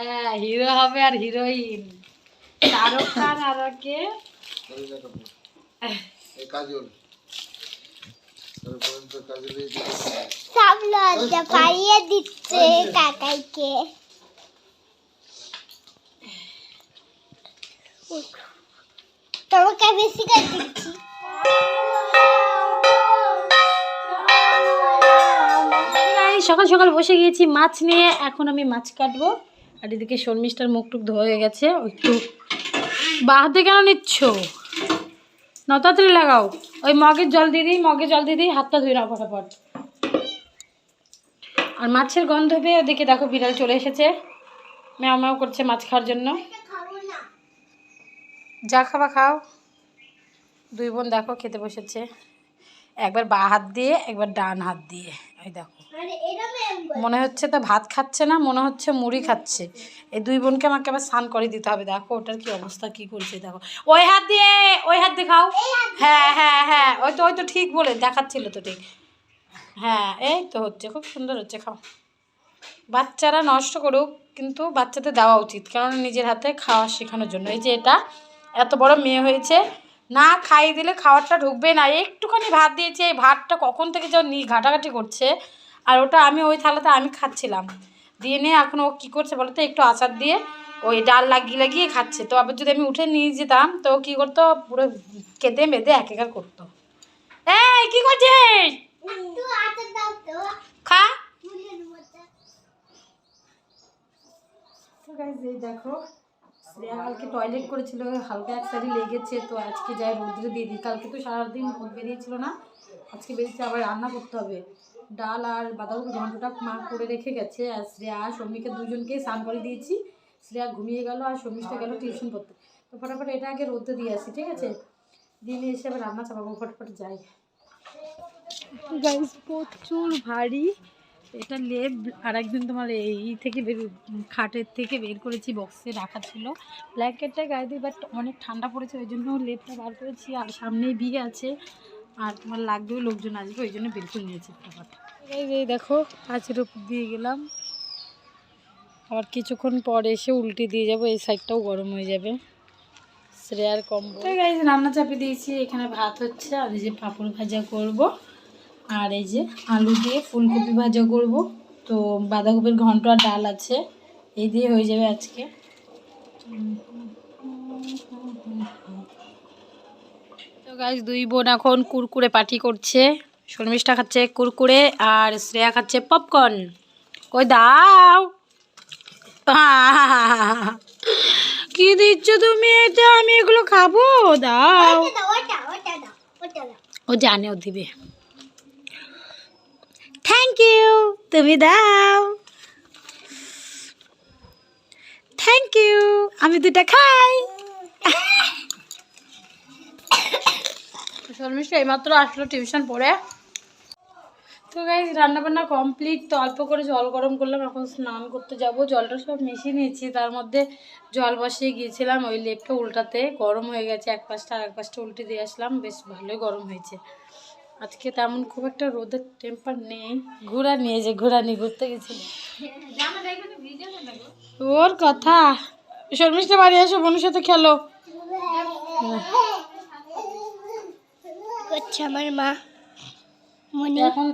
হ্যাঁ হিরো হবে আর হিরোইন শাহরুখ খান আর কে কাজল। সব লজ্জা পাইয়ে দিচ্ছে কাকাইকে। তোমাকে বেশি করে দিচ্ছি। সকাল সকাল বসে গিয়েছি মাছ নিয়ে এখন আমি মাছ কাটবো। আর এদিকে শর্মিষ্ঠার মুখ টুক ধোয়া গেছে একটু বাহাতে কেন নিচ্ছ? নতাতরি লাগাও। ওই মগের জল দিয়ে দিই মগে জল দিয়ে দিই, হাতটা ধুয়ে নাও ফটাফট। আর মাছের গন্ধ পেয়ে ওদিকে দেখো বিড়াল চলে এসেছে। ম্যাও ম্যাও করছে মাছ খাওয়ার জন্য। যা খাবা খাও। দুই বোন দেখো খেতে বসেছে। একবার বা হাত দিয়ে, একবার ডান হাত দিয়ে। ওই দেখো। মানে মনে হচ্ছে তো ভাত খাচ্ছে না মনে হচ্ছে মুড়ি খাচ্ছে। এই দুই বোনকে আমাকে আবার স্নান করে দিতে হবে। দেখো ওটার কি অবস্থা কি করছে দেখো। ওই হাত দিয়ে ওই হাত দিয়ে। খাও হ্যাঁ হ্যাঁ হ্যাঁ ওই তো ওই তো ঠিক বলে দেখাচ্ছিল তো ঠিক। হ্যাঁ এই তো হচ্ছে খুব সুন্দর হচ্ছে খাও। বাচ্চারা নষ্ট করুক কিন্তু বাচ্চাদের দেওয়া উচিত কারণ নিজের হাতে খাওয়া শেখানোর জন্য। এই যে এটা এত বড় মেয়ে হয়েছে না খাইয়ে দিলে খাবারটা ঢুকবে না। একটুখানি ভাত দিয়েছি এই ভাতটা কখন থেকে যাও নি ঘাটাঘাটি করছে আর ওটা আমি ওই থালাতে আমি খাচ্ছিলাম। দিয়ে নিয়ে এখন ও কী করছে বলো তো একটু আচার দিয়ে ওই ডাল লাগিয়ে লাগিয়ে খাচ্ছে। তো আবার যদি আমি উঠে নিয়ে যেতাম তো কী করতো? পুরো কেঁদে মেদে এক একার করতো। এই কী করছিস? খা। দেখো শ্রেয়া কালকে টয়লেট করেছিল, হালকা এক সাইডে লেগেছে, তো আজকে যাই রোদ্রে দিয়ে দিই। কালকে তো সারাদিন রোদ বেরিয়েছিল না, আজকে বেরিয়েছে, আবার রান্না করতে হবে। ডাল আর বাঁধাকপি ঘন্টটা মা করে রেখে গেছে, আর শ্রেয়া আর সৌমিকে দুজনকেই স্নান করে দিয়েছি। শ্রেয়া ঘুমিয়ে গেল আর সৌমিকটা গেল টিউশন করতে। তো ফটাফট এটা আগে রোদে দিয়ে আসি, ঠিক আছে? দিয়ে নিয়ে এসে আবার রান্না চাপাবো, ফটাফট যাই। প্রচুর ভারী। এটা লেপ আর একদিন তোমার এই থেকে বের খাটের থেকে বের করেছি বক্সে রাখা ছিল। ব্ল্যাঙ্কেটটা গায়ে দিই বাট অনেক ঠান্ডা পড়েছে, ওই জন্য লেপটা বার করেছি, আর সামনেই বিয়ে আছে। আর তোমার লাগবেও লোকজন আসবে, ওই জন্য বের করে নিয়েছি এই দেখো কাঁচের উপর দিয়ে গেলাম। আবার কিছুক্ষণ পর এসে উল্টে দিয়ে যাব, এই সাইডটাও গরম হয়ে যাবে। শ্রেয়ার কম গাইজ রান্না চাপিয়ে দিয়েছি, এখানে ভাত হচ্ছে, আর যে পাঁপড় ভাজা করব। আর এই যে আলু দিয়ে ফুলকপি ভাজা করব। তো বাঁধাকপির ঘন্ট আর ডাল আছে এই দিয়ে হয়ে যাবে আজকে। তো গাইজ দুই বোন এখন কুরকুরে পার্টি করছে। শর্মিষ্ঠা খাচ্ছে কুরকুরে আর শ্রেয়া খাচ্ছে পপকর্ন কই দাও। কি দিচ্ছ তুমি এটা? আমি এগুলো খাব? দাও। ও জানে ও দিবে। থ্যাংক ইউ তুমি দাও থ্যাংক ইউ আমি দুটা খাই। শর্মিষ্ঠা এইমাত্র আসলো টিউশন পড়ে। তো গাই রান্নাবান্না কমপ্লিট তো অল্প করে জল গরম করলাম, এখন স্নান করতে যাব। জলটা সব মিশিয়ে নিয়েছি, তার মধ্যে জল বসিয়ে গিয়েছিলাম ওই লেপটা উল্টাতে, গরম হয়ে গেছে এক পাশটা আর এক পাশটা উল্টে দিয়ে আসলাম, বেশ ভালোই গরম হয়েছে। আজকে তেমন খুব একটা রোদের টেম্পার নেই। ঘোরা নিয়ে যে ঘোরা নিয়ে ঘুরতে গেছিল ওর কথা। শর্মিষ্ঠা বাড়ি এসো বোনের সাথে খেলো। করছে আমার মা। মনে এখন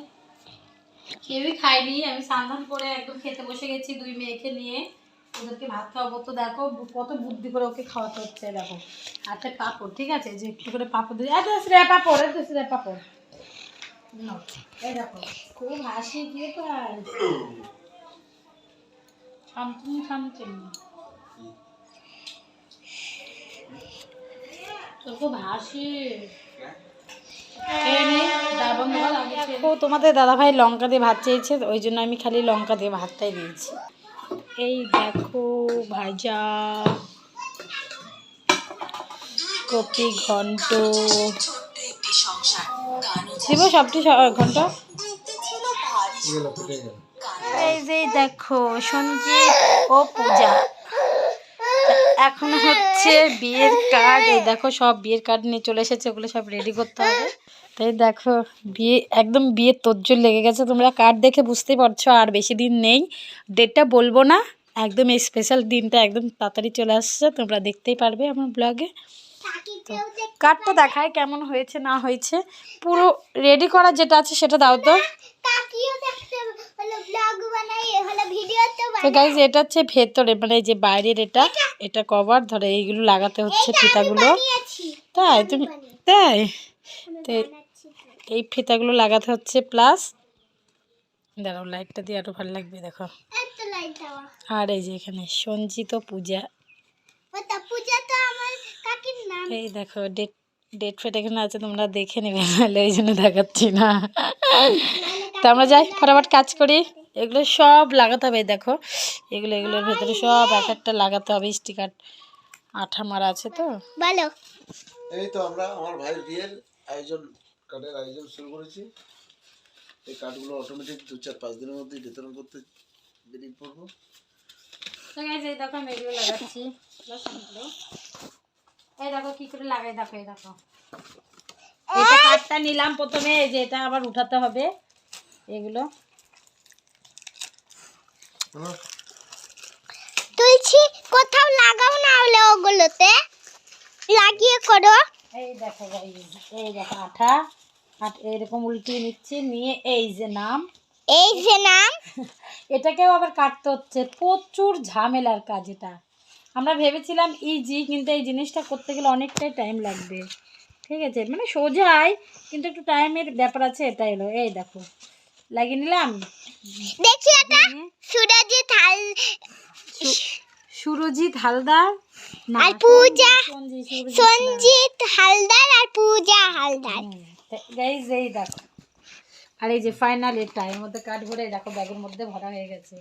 কেউই খাইনি আমি স্নান করে একদম খেতে বসে গেছি দুই মেয়েকে নিয়ে। ওদেরকে ভাত খাওয়াবো। তো দেখো কত বুদ্ধি করে ওকে খাওয়াতে হচ্ছে দেখো। হাতে পাপড় ঠিক আছে? যে একটু করে পাপড় দিয়ে পাপড় পাপড়। খুব হাসি ও তোমাদের দাদাভাই লঙ্কা দিয়ে ভাত চেয়েছে, ওই জন্য আমি খালি লঙ্কা দিয়ে ভাতটাই দিয়েছি। এই দেখো, ভাজা কপি ঘন্ট। দিব সবটি স- ঘন্ট? এই যে দেখো সঞ্জিত ও পূজা। এখন হচ্ছে বিয়ের কার্ড এই দেখো সব বিয়ের কার্ড নিয়ে চলে এসেছে ওগুলো সব রেডি করতে হবে। তাই দেখো বিয়ে একদম বিয়ের তোজ্জোর লেগে গেছে। তোমরা কার্ড দেখে বুঝতেই পারছ আর বেশি দিন নেই। ডেটটা বলব না একদম এই স্পেশাল দিনটা একদম তাড়াতাড়ি চলে আসছে তোমরা দেখতেই পারবে আমার ব্লগে দেখ কার্ডটা দেখায় কেমন হয়েছে না হয়েছে। পুরো রেডি করা যেটা আছে সেটা দাও তো। তো তো গাইজ এটা হচ্ছে ভেতরে মানে এই যে বাইরের এটা এটা কভার ধরে এইগুলো লাগাতে হচ্ছে ফিতাগুলো। তাই তুমি তাই তো এই- তো। ফিতাগুলো লাগাতে হচ্ছে প্লাস দাঁড়াও লাইটটা দিয়ে আরও ভালো লাগবে দেখো। আর এই যে এখানে সঞ্চিত পূজা। পূজা তো আমার কাকির নাম এই দেখো ডেট ডেট ফেট এখানে আছে তোমরা দেখে নেবে নাহলে ওই জন্য দেখাচ্ছি না। তো আমরা যাই ফটাফট কাজ করি। এগুলো সব লাগাতে হবে এই দেখো। এগুলো এগুলোর ভেতরে সব এক একটা লাগাতে হবে স্টিকার আঠা মারা আছে তো। বলো। এই তো আমরা আমার ভাইয়ের বিয়ের আয়োজন কার্ডের আয়োজন শুরু করেছি। এই কার্ডগুলো অটোমেটিক দু চার পাঁচ দিনের মধ্যে বিতরণ করতে বেরিয়ে পড়ব এই দেখো আমি এগুলো লাগাচ্ছি। এই দেখো কি করে লাগাই দেখো এই দেখো। এটা কাঠটা নিলাম প্রথমে এই যে এটা আবার উঠাতে হবে এগুলো? তুলছি কোথাও লাগাও না হলে ওগুলোতে। লাগিয়ে করো। এই দেখো এই দেখো আঠা। আঠ এরকম উল্টিয়ে নিচ্ছি নিয়ে এই যে নাম। এই যে নাম। এটাকেও আবার কাটতে হচ্ছে প্রচুর ঝামেলার কাজ এটা। আমরা ভেবেছিলাম ইজি কিন্তু এই জিনিসটা করতে গেলে অনেকটাই টাইম লাগবে। ঠিক আছে? মানে সোজাই কিন্তু একটু টাইমের ব্যাপার আছে এটাই এলো এই দেখো লাগিয়ে নিলাম? দেখি এটা সুরজি থাল সুরজিৎ হালদার? আর পূজা সঞ্জি সঞ্জিত হালদার আর পূজা হালদার। গাইজ এই দেখো। আর এই যে ফাইনাল এটা এর মধ্যে কাঠ ভরে দেখো ব্যাগের মধ্যে ভরা হয়ে গেছে।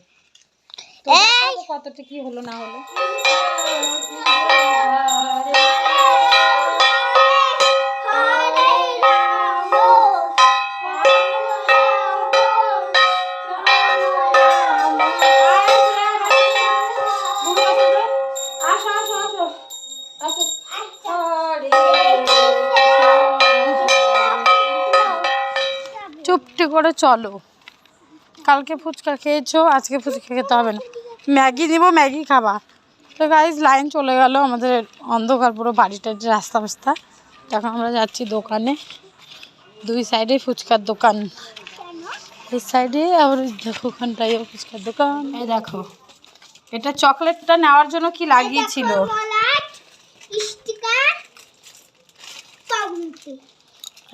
তো এই! দেখাবো কতটা কি হলো না হলো চুপটি করে চলো কালকে ফুচকা খেয়েছো আজকে ফুচকা খেতে হবে না। ম্যাগি নিব ম্যাগি খাবা। তো গাইজ লাইন চলে গেল আমাদের অন্ধকার পুরো বাড়িটার যে রাস্তা ফাস্তা তখন আমরা যাচ্ছি দোকানে। দুই সাইডে ফুচকার দোকান। এই সাইডে আবার দেখো ওখানটায় ফুচকার দোকান। এই দেখো এটা চকলেটটা নেওয়ার জন্য কি লাগিয়েছিল?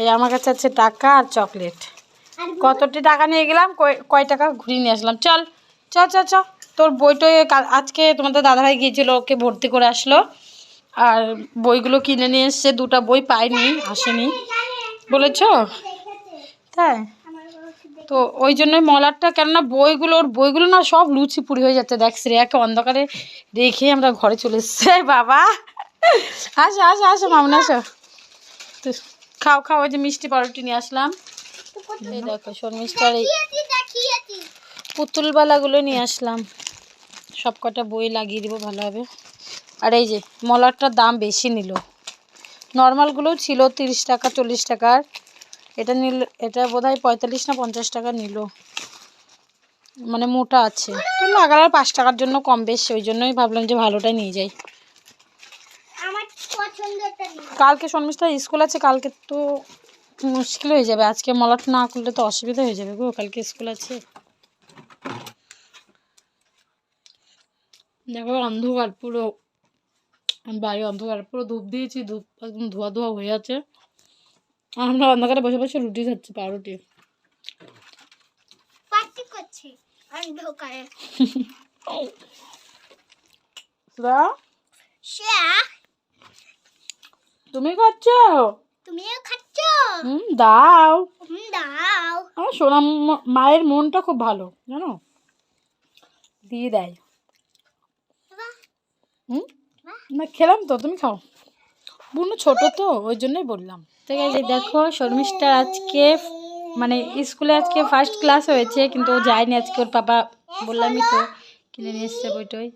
এই আমার কাছে আছে টাকা আর চকলেট। কতটি টাকা নিয়ে গেলাম? কয়- টাকা ঘুরিয়ে নিয়ে আসলাম। চল, চ চ চ। তোর বইটই আজকে তোমাদের দাদাভাই গিয়েছিল, ওকে ভর্তি করে আসলো। আর বইগুলো কিনে নিয়ে এসছে, দুটো বই পাইনি, আসেনি। বলেছ? তাই? তো ওই জন্যই মলারটা কেননা বইগুলো, ওর বইগুলো না সব লুচি পুরি হয়ে যাচ্ছে। দেখ, শ্রেয়াকে অন্ধকারে রেখে আমরা ঘরে চলে এসছে। বাবা! আসো আসো আসো, মামুন, আসো। তো খাও খাও, ওই যে মিষ্টি পাউরুটি নিয়ে আসলাম। এই দেখো শর্মিষ্ঠার এই পুতুলবালাগুলো নিয়ে আসলাম। সব কটা বই লাগিয়ে দিব ভালো হবে আর এই যে মলারটার দাম বেশি নিল। নর্মালগুলোও ছিল তিরিশ টাকা চল্লিশ টাকার এটা নিল এটা বোধ হয় পঁয়তাল্লিশ না পঞ্চাশ টাকা নিল। মানে মোটা আছে। লাগালার পাঁচ টাকার জন্য কম বেশ ওই জন্যই ভাবলাম যে ভালোটা নিয়ে যাই। কালকে শর্মিষ্ঠার স্কুল আছে কালকে তো মুশকিল হয়ে যাবে। আজকে মলাট না করলে তো অসুবিধা হয়ে যাবে গো কালকে স্কুল আছে। দেখো অন্ধকার পুরো বাড়ি অন্ধকার পুরো ধূপ দিয়েছি ধূপ একদম ধোয়া ধোয়া হয়ে আছে। আর আমরা অন্ধকারে বসে বসে রুটি খাচ্ছি পাউরুটি। করছি অন্ধকারে। তুমি খাচ্ছো? তুমিও খাচ্ছ? হুম দাও। দাও। আমার সোনা মায়ের মনটা খুব ভালো জানো? দিয়ে দেয়। হুম? না খেলাম তো তুমি খাও। বুনু ছোট তো ওই জন্যই বললাম। ঠিক আছে দেখো শর্মিষ্ঠার আজকে মানে স্কুলে আজকে ফার্স্ট ক্লাস হয়েছে কিন্তু ও যায়নি আজকে ওর পাপা বললামই তো কিনে নিয়ে এসছে বইটই।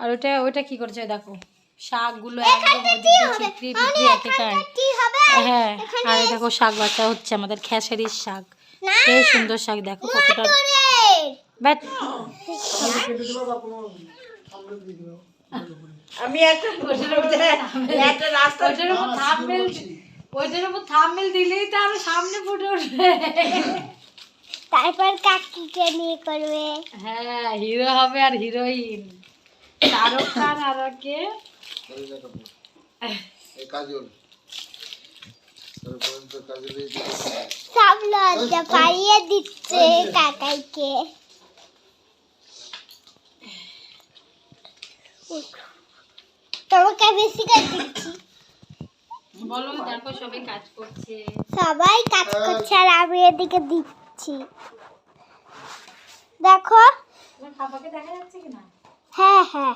আর ওটা ওইটা কি করছে দেখো। শাকগুলো একদম বিক্রি একেকার হ্যাঁ আর দেখো শাক বাচ্চা হচ্ছে আমাদের খেসারির শাক। সেই সুন্দর শাক দেখো কতটা আমি একটা রাস্তা উপর উপর দিলেই তো আরও সামনে ফুটে উঠবে। তারপর কাকিকে নিয়ে করবে। হ্যাঁ হিরো হবে আর হিরোইন শাহরুখ খান আর কে? কাজল। তারপরে তো কাজল এই যে সব লজ্জা পাইয়ে দিচ্ছে কাকাইকে। তোমাকে বেশি কাজ দিচ্ছি। বলো দেখো সবাই কাজ করছে। সবাই কাজ করছে আর আমি এদিকে দিচ্ছি। দেখো। তোমার দেখা যাচ্ছে কি হ্যাঁ হ্যাঁ।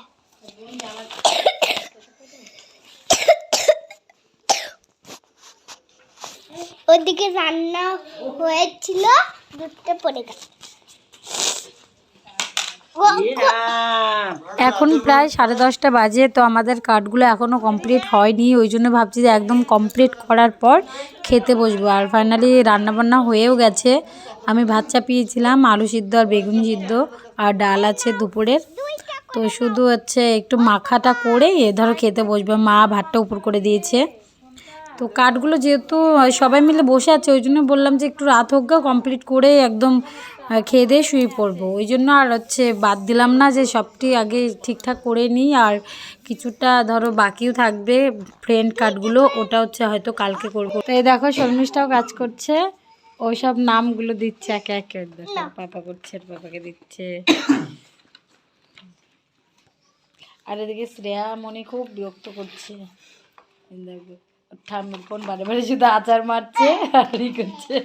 ওদিকে রান্না হয়েছিল, দুধটা পড়ে গেছে। এখন প্রায় সাড়ে দশটা বাজে, তো আমাদের কার্ডগুলো এখনও কমপ্লিট হয়নি, ওই জন্য ভাবছি যে একদম কমপ্লিট করার পর খেতে বসবো। আর ফাইনালি রান্নাবান্না হয়েও গেছে। আমি ভাত চাপিয়েছিলাম, আলু সিদ্ধ আর বেগুন সিদ্ধ, আর ডাল আছে দুপুরের। তো শুধু হচ্ছে একটু মাখাটা করে, ধরো খেতে বসবে। মা ভাতটা উপর করে দিয়েছে। তো কাঠগুলো যেহেতু সবাই মিলে বসে আছে, ওই জন্য বললাম যে একটু রাত হোক কমপ্লিট করে একদম খেয়ে দিয়ে শুয়ে পড়ব। ওই জন্য আর হচ্ছে বাদ দিলাম না যে সবটি আগে ঠিকঠাক করে নিই, আর কিছুটা ধরো বাকিও থাকবে ফ্রেন্ড কার্ডগুলো ওটা হচ্ছে হয়তো কালকে করব। তো এই দেখো, শর্মিষ্ঠাও কাজ করছে ওই সব নামগুলো দিচ্ছে একে একে পাপা করছে পাপাকে দিচ্ছে। আর এদিকে শ্রেয়া মনে খুব বিরক্ত করছে। ঠাম্মির কোন বারে বারে শুধু আচার মারছে আর ই করছে।